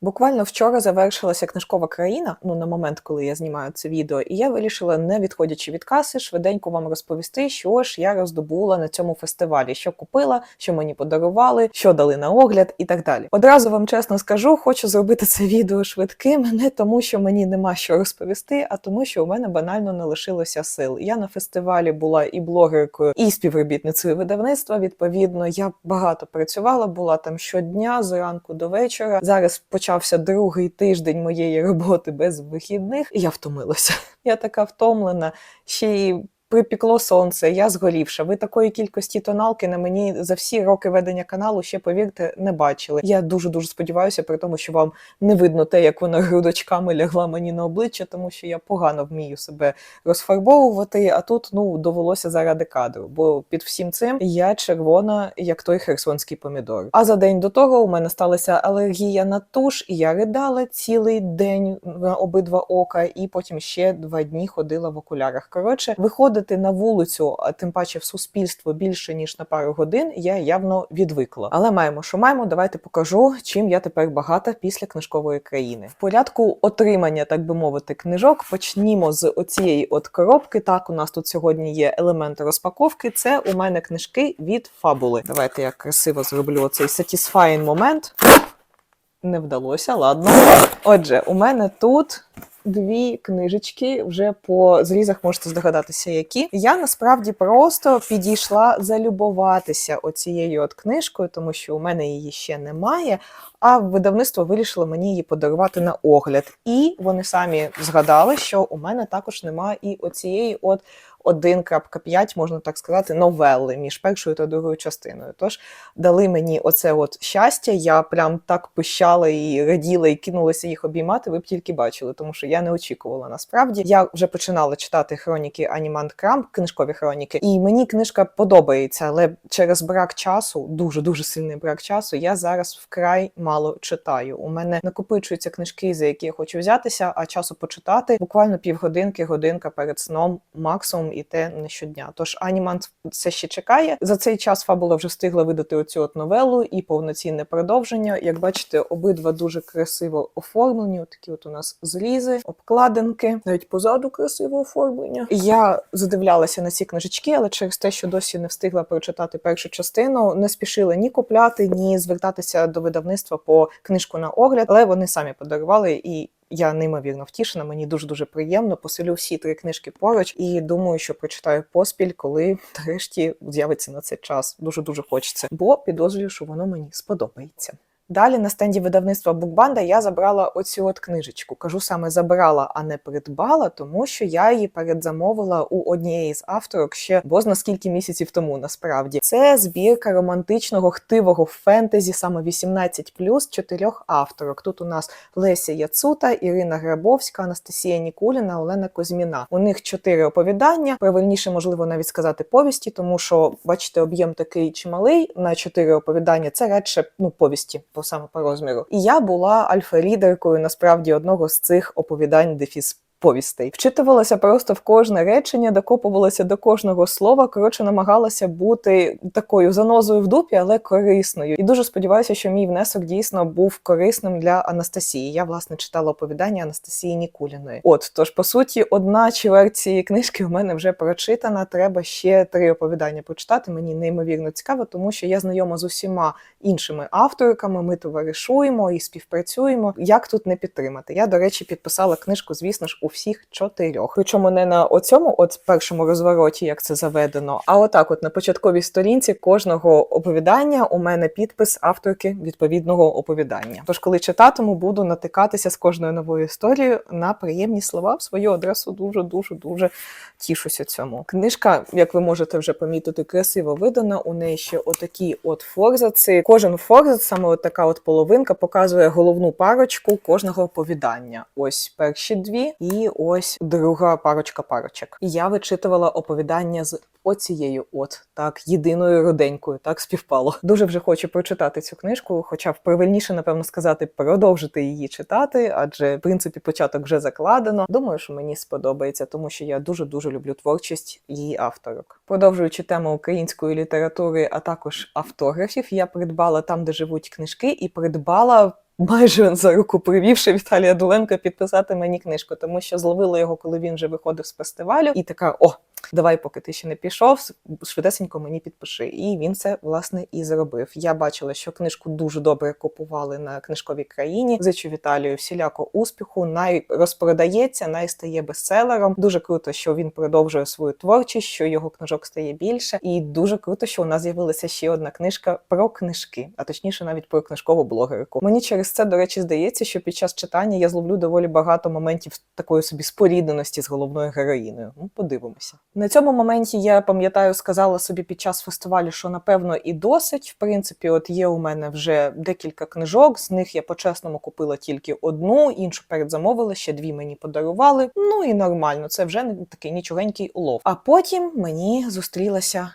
Буквально вчора завершилася книжкова країна, ну на момент, коли я знімаю це відео, і я вирішила, не відходячи від каси, швиденько вам розповісти, що ж я роздобула на цьому фестивалі, що купила, що мені подарували, що дали на огляд і так далі. Одразу вам чесно скажу, хочу зробити це відео швидким, не тому, що мені нема що розповісти, а тому, що у мене банально не лишилося сил. Я на фестивалі була і блогеркою, і співробітницею видавництва. Відповідно, я багато працювала, була там щодня зранку до вечора. Зараз почався другий тиждень моєї роботи без вихідних, і я втомилася. Я така втомлена, ще й припікло сонце, я згорівша. Ви такої кількості тоналки на мені за всі роки ведення каналу ще повірте не бачили. Я дуже дуже сподіваюся, при тому, що вам не видно те, як вона грудочками лягла мені на обличчя, тому що я погано вмію себе розфарбовувати. А тут ну довелося заради кадру, бо під всім цим я червона, як той херсонський помідор. А за день до того у мене сталася алергія на туш, і я ридала цілий день на обидва ока, і потім ще два дні ходила в окулярах. Коротше, виходити на вулицю, а тим паче в суспільство більше ніж на пару годин, я явно відвикла. Але маємо, що маємо. Давайте покажу, чим я тепер багата після книжкової країни. В порядку отримання, так би мовити, книжок почнімо з оцієї от коробки. Так, у нас тут сьогодні є елемент розпаковки. Це у мене книжки від фабули. Давайте я красиво зроблю оцей satisfying момент. Не вдалося, ладно. Отже, у мене тут дві книжечки, вже по зрізах можете здогадатися, які. Я насправді просто підійшла залюбуватися оцією от книжкою, тому що у мене її ще немає. А видавництво вирішило мені її подарувати на огляд. І вони самі згадали, що у мене також немає і оцієї от 1.5, можна так сказати, новели між першою та другою частиною. Тож дали мені оце от щастя. Я прям так пищала і раділа, і кинулася їх обіймати. Ви б тільки бачили, тому що я не очікувала насправді. Я вже починала читати хроніки Анімант Крамп, книжкові хроніки, і мені книжка подобається, але через брак часу, дуже дуже сильний брак часу, я зараз вкрай мало читаю. У мене накопичуються книжки, за які я хочу взятися, а часу почитати буквально півгодинки, годинка перед сном, максимум і те не щодня. Тож Анімант це ще чекає. За цей час фабула вже встигла видати оцю от новелу і повноцінне продовження. Як бачите, обидва дуже красиво оформлені. Такі от у нас зрізи, обкладинки, навіть позаду красиво оформлення. Я задивлялася на ці книжечки, але через те, що досі не встигла прочитати першу частину, не спішила ні купляти, ні звертатися до видавництва по книжку на огляд, але вони самі подарували і. Я неймовірно втішена, мені дуже дуже приємно. Поселю всі три книжки поруч і думаю, що прочитаю поспіль, коли нарешті з'явиться на цей час. Дуже дуже хочеться, бо підозрюю, що воно мені сподобається. Далі на стенді видавництва Букбанда я забрала оцю от книжечку. Кажу саме забрала, а не придбала, тому що я її передзамовила у однієї з авторок ще бозна скільки місяців тому. Насправді це збірка романтичного хтивого фентезі, саме 18 чотирьох авторок. Тут у нас Леся Яцута, Ірина Грабовська, Анастасія Нікуліна, Олена Козьміна. У них чотири оповідання. Правильніше можливо навіть сказати повісті, тому що бачите, об'єм такий чималий на чотири оповідання. Це радше ну повісті по саме по розміру. І я була альфа-лідеркою насправді одного з цих оповідань дефіс. Повістей вчитувалася просто в кожне речення, докопувалася до кожного слова. Коротше, намагалася бути такою занозою в дупі, але корисною. І дуже сподіваюся, що мій внесок дійсно був корисним для Анастасії. Я власне читала оповідання Анастасії Нікуліної. От тож, по суті, одна чверть цієї книжки у мене вже прочитана. Треба ще три оповідання почитати. Мені неймовірно цікаво, тому що я знайома з усіма іншими авторками. Ми товаришуємо і співпрацюємо. Як тут не підтримати? Я, до речі, підписала книжку, звісно ж, у всіх чотирьох. Причому не на оцьому, от першому розвороті, як це заведено, а отак, от на початковій сторінці кожного оповідання у мене підпис авторки відповідного оповідання. Тож, коли читатиму, буду натикатися з кожною новою історією на приємні слова в свою адресу. Дуже дуже дуже тішуся цьому. Книжка, як ви можете вже помітити, красиво видана. У неї ще отакі от форзаци. Кожен форзац, саме от така от половинка, показує головну парочку кожного оповідання. Ось перші дві, і ось друга парочка парочок. І я вичитувала оповідання з оцією, от так, єдиною роденькою, так співпало. Дуже вже хочу прочитати цю книжку, хоча б правильніше, напевно, сказати, продовжити її читати, адже в принципі початок вже закладено. Думаю, що мені сподобається, тому що я дуже дуже люблю творчість її авторок. Продовжуючи тему української літератури, а також автографів, я придбала там, де живуть книжки, і придбала майже за руку привівши Віталія Дуленка підписати мені книжку, тому що зловила його, коли він вже виходив з фестивалю, і така: о, давай, поки ти ще не пішов, швидесенько мені підпиши. І він це власне і зробив. Я бачила, що книжку дуже добре купували на книжковій країні. Зичу Віталію всіляко успіху. Най розпродається, най стає бестселером. Дуже круто, що він продовжує свою творчість, що його книжок стає більше, і дуже круто, що у нас з'явилася ще одна книжка про книжки, а точніше, навіть про книжкову блогерку. Мені через це, до речі, здається, що під час читання я зловлю доволі багато моментів такої собі спорідненості з головною героїною. Ну, подивимося. На цьому моменті я пам'ятаю, сказала собі під час фестивалю, що напевно і досить. В принципі, от є у мене вже декілька книжок. З них я по-чесному купила тільки одну, іншу передзамовила, ще дві мені подарували. Ну і нормально, це вже не такий нічогенький улов. А потім мені зустрілася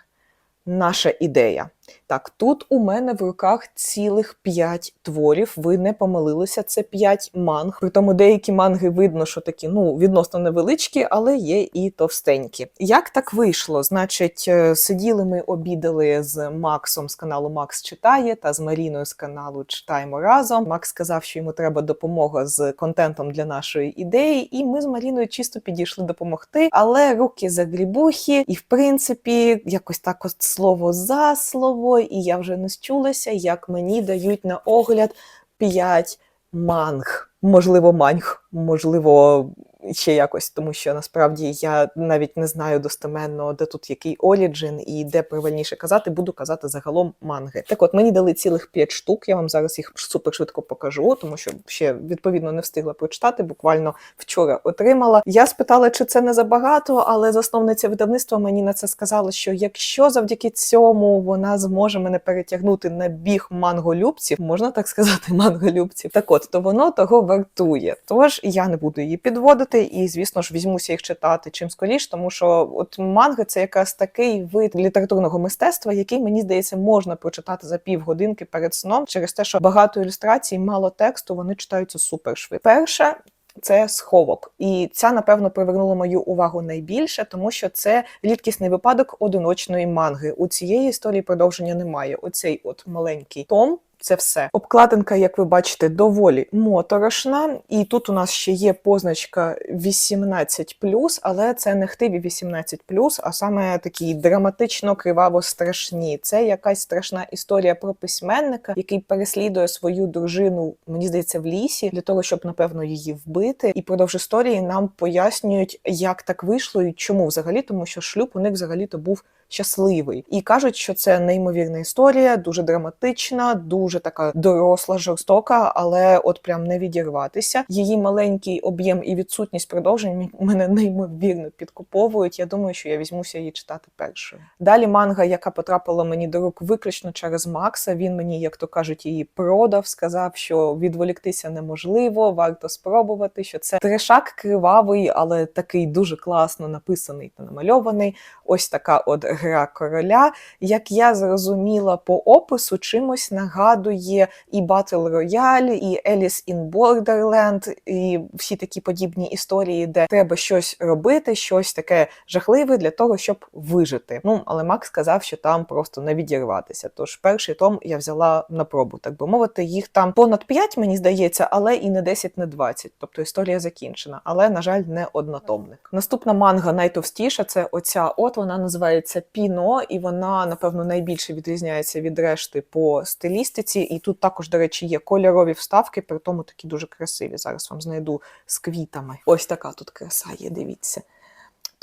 наша ідея. Так, тут у мене в руках цілих п'ять творів. Ви не помилилися, це п'ять манг. Притому деякі манги видно, що такі ну відносно невеличкі, але є і товстенькі. Як так вийшло? Значить, е, сиділи ми обідали з Максом з каналу Макс читає та з Маріною з каналу Читаємо разом. Макс сказав, що йому треба допомога з контентом для нашої ідеї, і ми з Маріною чисто підійшли допомогти. Але руки загрібухи, і в принципі, якось так от слово за слово, і я вже не счулася, як мені дають на огляд 5 манг. Можливо, манг, можливо, ще якось, тому що насправді я навіть не знаю достеменно, де тут який оріджин і де правильніше казати, буду казати загалом манги. Так от мені дали цілих 5 штук. Я вам зараз їх супер швидко покажу, тому що ще відповідно не встигла прочитати. Буквально вчора отримала. Я спитала, чи це не забагато, але засновниця видавництва мені на це сказала, що якщо завдяки цьому вона зможе мене перетягнути на біг манголюбців, можна так сказати, манголюбців. Так от то воно того вартує. Тож я не буду її підводити, і звісно ж візьмуся їх читати чим скоріш, тому що от манги це якраз такий вид літературного мистецтва, який мені здається можна прочитати за півгодинки перед сном, через те, що багато ілюстрацій, мало тексту, вони читаються супер швидко. Перше. Це сховок, і ця напевно привернула мою увагу найбільше, тому що це рідкісний випадок одиночної манги. У цієї історії продовження немає. Оцей от маленький том. Це все. Обкладинка, як ви бачите, доволі моторошна. І тут у нас ще є позначка 18, але це не хтиві 18, а саме такі драматично криваво страшні. Це якась страшна історія про письменника, який переслідує свою дружину, мені здається, в лісі для того, щоб напевно її вбити. І продовж історії нам пояснюють, як так вийшло і чому взагалі, тому що шлюб у них взагалі-то був щасливий. І кажуть, що це неймовірна історія, дуже драматична, дуже така доросла, жорстока, але от прям не відірватися. Її маленький об'єм і відсутність продовжень мене неймовірно підкуповують. Я думаю, що я візьмуся її читати першою. Далі манга, яка потрапила мені до рук виключно через Макса. Він мені, як то кажуть, її продав, сказав, що відволіктися неможливо, варто спробувати. Що це трешак кривавий, але такий дуже класно написаний та намальований. Ось така от гра короля. Як я зрозуміла по опису, чимось нагадує і Battle Royale, і Alice in Borderland, і всі такі подібні історії, де треба щось робити, щось таке жахливе для того, щоб вижити. Ну, але Макс сказав, що там просто не відірватися. Тож перший том я взяла на пробу, так би мовити, їх там понад 5, мені здається, але і не 10, не 20. Тобто історія закінчена, але, на жаль, не однотомник. Наступна манга найтовстіша це оця от вона називається Піно, і вона, напевно, найбільше відрізняється від решти по стилістиці. І тут також, до речі, є кольорові вставки, при тому такі дуже красиві. Зараз вам знайду з квітами. Ось така тут краса є, дивіться.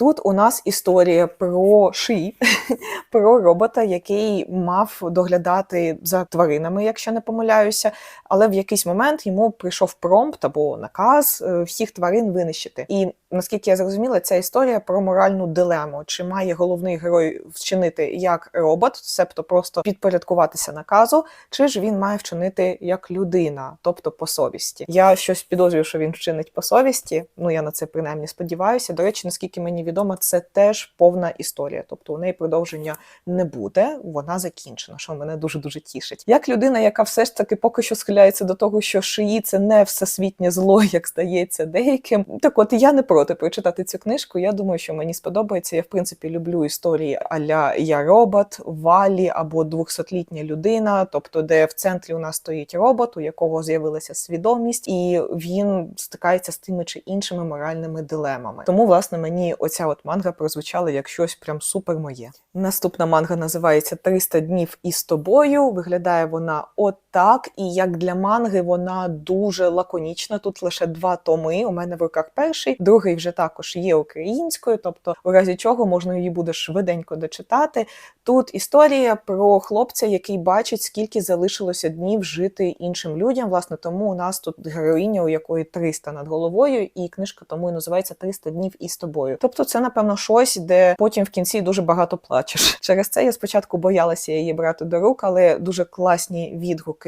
Тут у нас історія про ши, про робота, який мав доглядати за тваринами, якщо не помиляюся. Але в якийсь момент йому прийшов промпт або наказ е, всіх тварин винищити. І наскільки я зрозуміла, ця історія про моральну дилему: чи має головний герой вчинити як робот, себто просто підпорядкуватися наказу, чи ж він має вчинити як людина, тобто по совісті. Я щось підозрюю, що він вчинить по совісті. Ну я на це принаймні сподіваюся. До речі, наскільки мені відомо, це теж повна історія. Тобто у неї продовження не буде, вона закінчена, що мене дуже дуже тішить. Як людина, яка все ж таки поки що схиляється до того, що шиї це не всесвітнє зло, як здається деяким. Так, от я не проти прочитати цю книжку. Я думаю, що мені сподобається. Я в принципі люблю історії аля Я робот, Валі або двохсотлітня людина, тобто, де в центрі у нас стоїть робот, у якого з'явилася свідомість, і він стикається з тими чи іншими моральними дилемами. Тому, власне, мені оця от манга прозвучала як щось прям супер моє. Наступна манга називається «300 днів із тобою. Виглядає вона отак, і як для манги вона дуже лаконічна. Тут лише два томи. У мене в руках перший, другий вже також є українською, тобто, у разі чого можна її буде швиденько дочитати. Тут історія про хлопця, який бачить, скільки залишилося днів жити іншим людям. Власне, тому у нас тут героїня, у якої 300 над головою, і книжка тому і називається «300 днів із тобою. Тобто, це напевно щось, де потім в кінці дуже багато плачеш. Через це я спочатку боялася її брати до рук, але дуже класні відгуки,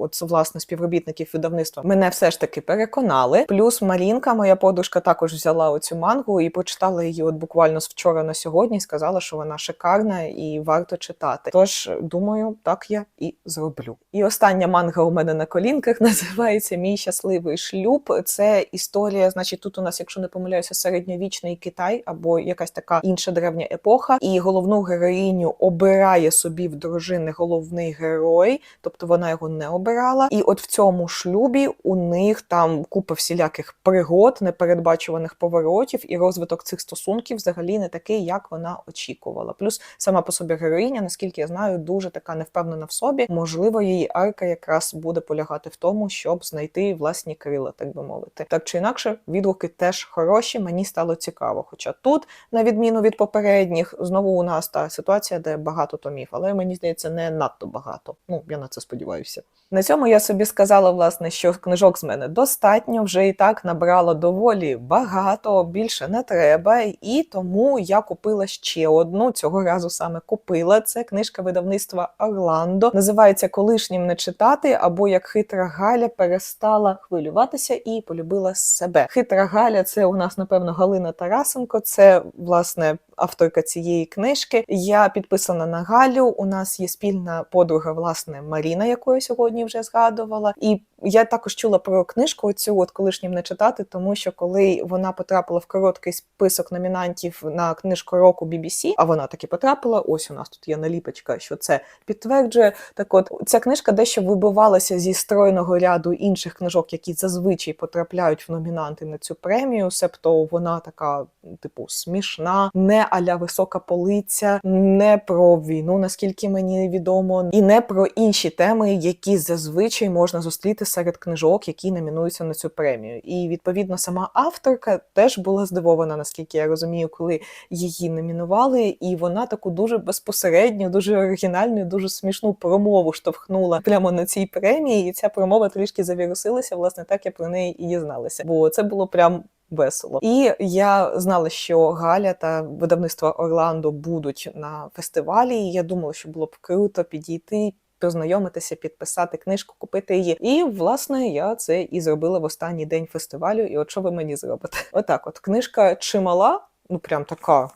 от власне співробітників видавництва, мене все ж таки переконали. Плюс Марінка, моя подружка, також взяла оцю мангу і прочитала її от буквально з вчора на сьогодні. Сказала, що вона шикарна і варто читати. Тож думаю, так я і зроблю. І остання манга у мене на колінках називається Мій щасливий шлюб. Це історія, значить, тут у нас, якщо не помиляюся, середньовічний Китай або якась така інша древня епоха. І головну героїню обирає собі в дружини головний герой, тобто вона його не обирала. І от в цьому шлюбі у них там купа всіляких пригод, непередбачуваних поворотів, і розвиток цих стосунків взагалі не такий, як вона очікувала. Плюс сама по собі героїня, наскільки я знаю, дуже така невпевнена в собі. Можливо, її арка якраз буде полягати в тому, щоб знайти власні крила, так би мовити. Так чи інакше, відгуки теж хороші. Мені стало цікаво. Хоча тут, на відміну від попередніх, знову у нас та ситуація, де багато томів, але мені здається, не надто багато. Ну я на це сподіваюся. На цьому я собі сказала, власне, що книжок з мене достатньо, вже і так набрала доволі багато, більше не треба. І тому я купила ще одну. Цього разу саме купила. Це книжка видавництва Орландо. Називається Колишнім не читати, або як хитра Галя перестала хвилюватися і полюбила себе. Хитра Галя це у нас, напевно, Галина Тарасенко. Це власне авторка цієї книжки. Я підписана на Галю. У нас є спільна подруга, власне, Маріна, яку я сьогодні вже згадувала. І я також чула про книжку цю от колишнім не читати, тому що коли вона потрапила в короткий список номінантів на книжку року BBC, а вона таки потрапила. Ось у нас тут є наліпочка, що це підтверджує. Так, от ця книжка дещо вибивалася зі стройного ряду інших книжок, які зазвичай потрапляють в номінанти на цю премію. Себто вона така, типу, смішна, не аля висока полиця, не про війну, наскільки мені відомо, і не про інші теми, які зазвичай можна зустріти серед книжок, які номінуються на цю премію. І відповідно сама авторка теж була здивована, наскільки я розумію, коли її номінували, і вона таку дуже безпосередню, дуже оригінальну, дуже смішну промову штовхнула прямо на цій премії. І ця промова трішки завірусилася. Власне, так я про неї і дізналася. Бо це було прям. Весело, і я знала, що Галя та видавництво Орландо будуть на фестивалі. і Я думала, що було б круто підійти, познайомитися, підписати книжку, купити її. І власне я це і зробила в останній день фестивалю. І от що ви мені зробите? Отак, от книжка чимала, ну прям така.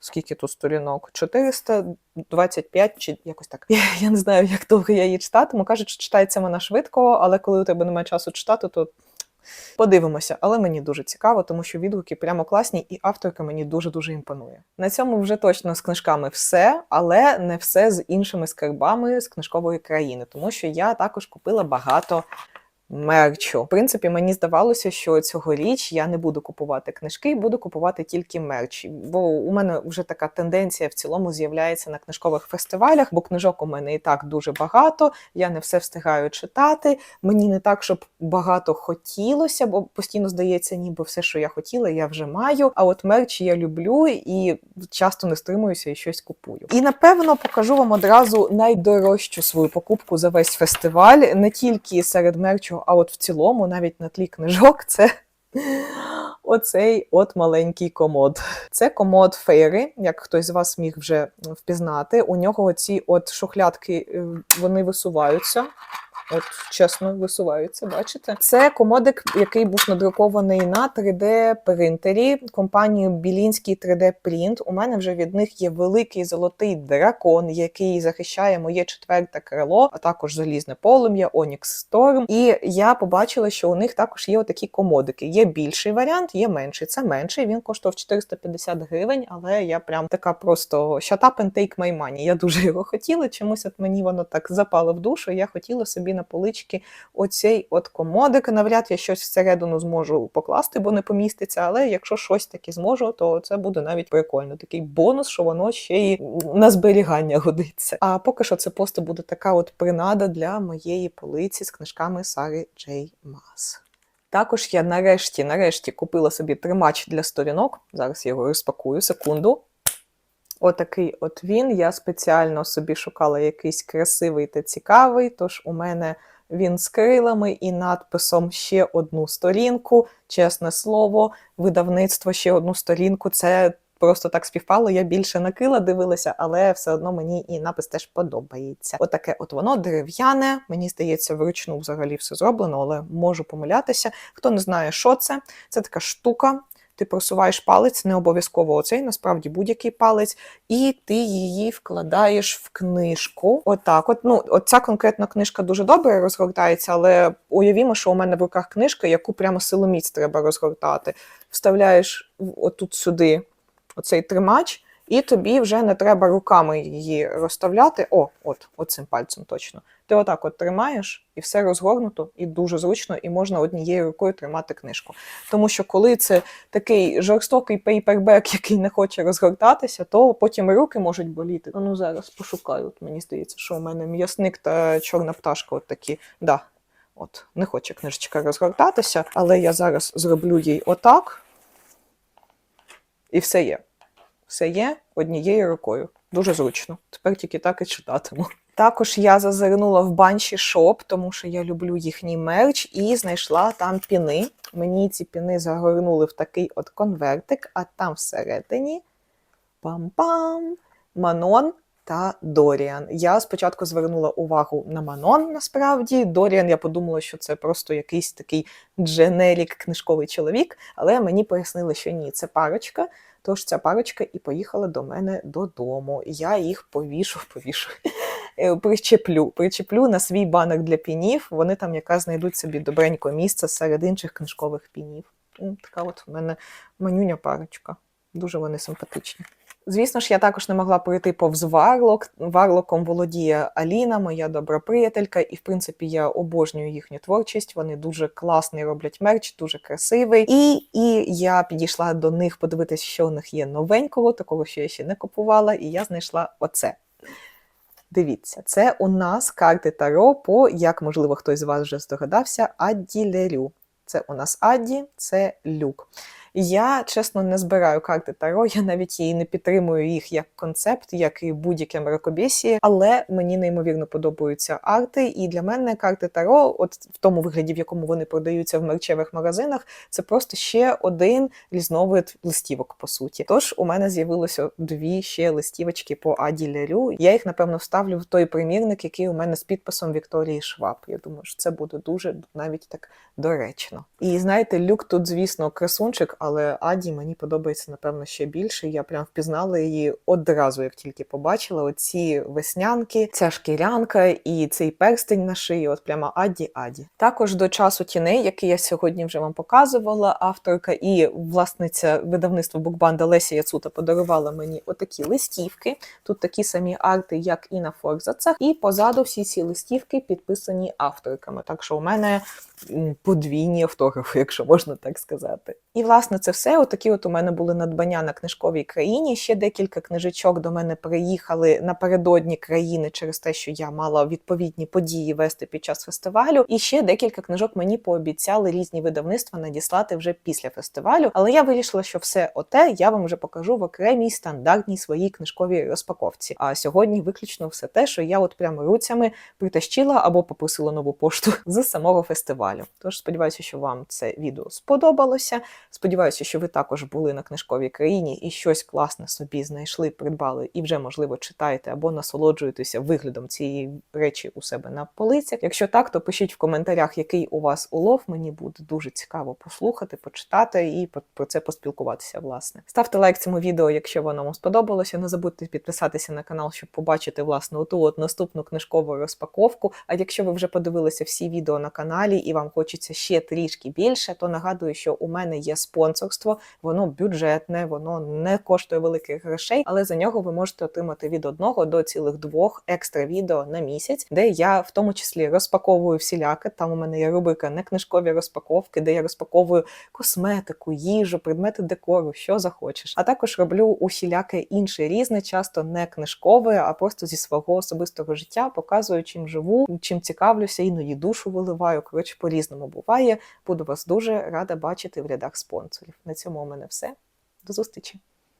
Скільки тут сторінок? 425 чи якось так. Я, я не знаю, як довго я її читатиму. Кажуть, що читається вона швидко, але коли у тебе немає часу читати, то Подивимося, але мені дуже цікаво, тому що відгуки прямо класні, і авторка мені дуже дуже імпонує. На цьому вже точно з книжками все, але не все з іншими скарбами з книжкової країни, тому що я також купила багато. Мерчу. В принципі, мені здавалося, що цьогоріч я не буду купувати книжки, буду купувати тільки мерч. Бо у мене вже така тенденція в цілому з'являється на книжкових фестивалях, бо книжок у мене і так дуже багато. Я не все встигаю читати. Мені не так, щоб багато хотілося, бо постійно здається, ніби все, що я хотіла, я вже маю. А от мерч я люблю і часто не стримуюся і щось купую. І напевно покажу вам одразу найдорожчу свою покупку за весь фестиваль, не тільки серед мерчу а от в цілому, навіть на тлі книжок, це оцей от маленький комод. Це комод Фейри, як хтось з вас міг вже впізнати. У нього ці от шухлядки вони висуваються. От чесно висуваються, бачите? Це комодик, який був надрукований на 3D принтері компанією Білінський 3D Print. У мене вже від них є великий золотий дракон, який захищає моє четверте крило, а також залізне полум'я, Onyx Storm. І я побачила, що у них також є отакі комодики. Є більший варіант, є менший. Це менший. Він коштував 450 гривень, але я прям така просто shut up and take my money. Я дуже його хотіла. Чомусь от мені воно так запало в душу. Я хотіла собі на полички оцей от комодик. Навряд я щось всередину зможу покласти, бо не поміститься. Але якщо щось таке зможу, то це буде навіть прикольно. Такий бонус, що воно ще й на зберігання годиться. А поки що це просто буде така от принада для моєї полиці з книжками Сари Джей Мас. Також я нарешті, нарешті купила собі тримач для сторінок. Зараз я його розпакую секунду. Отакий от він. Я спеціально собі шукала якийсь красивий та цікавий, тож у мене він з крилами і надписом ще одну сторінку. Чесне слово, видавництво ще одну сторінку. Це просто так співпало. Я більше на крила дивилася, але все одно мені і напис теж подобається. Отаке от воно дерев'яне. Мені здається, вручну взагалі все зроблено, але можу помилятися. Хто не знає, що це, це така штука. Ти просуваєш палець, не обов'язково оцей, насправді будь-який палець, і ти її вкладаєш в книжку. Отак, от ну от ця книжка дуже добре розгортається, але уявімо, що у мене в руках книжка, яку прямо силоміць треба розгортати. Вставляєш отут сюди оцей тримач, і тобі вже не треба руками її розставляти. О, от, оцим пальцем точно. Ти отак от тримаєш, і все розгорнуто, і дуже зручно, і можна однією рукою тримати книжку. Тому що коли це такий жорстокий пейпербек, який не хоче розгортатися, то потім руки можуть боліти. Ну зараз пошукаю. От мені здається, що у мене м'ясник та чорна пташка, от такі. Да, от не хоче книжечка розгортатися, але я зараз зроблю їй отак. І все є. Все є однією рукою. Дуже зручно. Тепер тільки так і читатиму. Також я зазирнула в банші шоп, тому що я люблю їхній мерч, і знайшла там піни. Мені ці піни загорнули в такий от конвертик, а там всередині пам-пам! Манон та Доріан. Я спочатку звернула увагу на Манон, насправді. Доріан, я подумала, що це просто якийсь такий дженерік книжковий чоловік, але мені пояснили, що ні, це парочка. Тож ця парочка і поїхала до мене додому. Я їх повішу, повішу, причеплю, причеплю на свій банок для пінів. Вони там якраз знайдуть собі добренько місце серед інших книжкових пінів. Така от у мене манюня парочка. Дуже вони симпатичні. Звісно ж, я також не могла пройти повз Варлок. Варлоком володіє Аліна, моя добра приятелька, і в принципі я обожнюю їхню творчість. Вони дуже класний роблять мерч, дуже красивий. І, і я підійшла до них подивитися, що у них є новенького, такого, що я ще не купувала, і я знайшла оце. Дивіться, це у нас карти Таро по, як можливо хтось з вас вже здогадався, Адді Лерю. Це у нас Адді, це люк. Я чесно не збираю карти Таро, я навіть її не підтримую їх як концепт, як і будь-яке мракобесіє, але мені неймовірно подобаються арти. І для мене карти Таро, от в тому вигляді, в якому вони продаються в мерчевих магазинах, це просто ще один різновид листівок, по суті. Тож у мене з'явилося дві ще листівочки по Аді Лерю. Я їх напевно вставлю в той примірник, який у мене з підписом Вікторії Шваб. Я думаю, що це буде дуже навіть так доречно. І знаєте, люк тут, звісно, красунчик, але Аді мені подобається напевно ще більше. Я прям впізнала її одразу, як тільки побачила. Оці веснянки, ця шкірянка і цей перстень на шиї. От прямо Аді Аді. Також до часу тіней, який я сьогодні вже вам показувала, авторка і власниця видавництва Букбанда Леся Яцута подарувала мені отакі листівки. Тут такі самі арти, як і на форзацах, і позаду всі ці листівки підписані авторками. Так що у мене подвійні автографи, якщо можна так сказати. І власне це все. Отакі от у мене були надбання на книжковій країні. Ще декілька книжечок до мене приїхали напередодні країни через те, що я мала відповідні події вести під час фестивалю. І ще декілька книжок мені пообіцяли різні видавництва надіслати вже після фестивалю. Але я вирішила, що все оте я вам вже покажу в окремій стандартній своїй книжковій розпаковці. А сьогодні виключно все те, що я от прямо руцями притащила або попросила нову пошту з самого фестивалю. Фестивалю. Тож сподіваюся, що вам це відео сподобалося. Сподіваюся, що ви також були на книжковій країні і щось класне собі знайшли, придбали і вже можливо читаєте або насолоджуєтеся виглядом цієї речі у себе на полицях. Якщо так, то пишіть в коментарях, який у вас улов. Мені буде дуже цікаво послухати, почитати і про це поспілкуватися. Власне, ставте лайк цьому відео, якщо воно вам сподобалося. Не забудьте підписатися на канал, щоб побачити власне оту от наступну книжкову розпаковку. А якщо ви вже подивилися всі відео на каналі і вам хочеться ще трішки більше, то нагадую, що у мене є спонсорство, воно бюджетне, воно не коштує великих грошей, але за нього ви можете отримати від одного до цілих двох екстра відео на місяць, де я в тому числі розпаковую всіляке. Там у мене є рубрика не книжкові розпаковки, де я розпаковую косметику, їжу, предмети декору, що захочеш. А також роблю усіляке інше різне, часто не книжкове, а просто зі свого особистого життя показую, чим живу, чим цікавлюся, іноді душу виливаю. Коротше, по-різному буває. Буду вас дуже рада бачити в рядах спонсорів. На цьому у мене все. До зустрічі!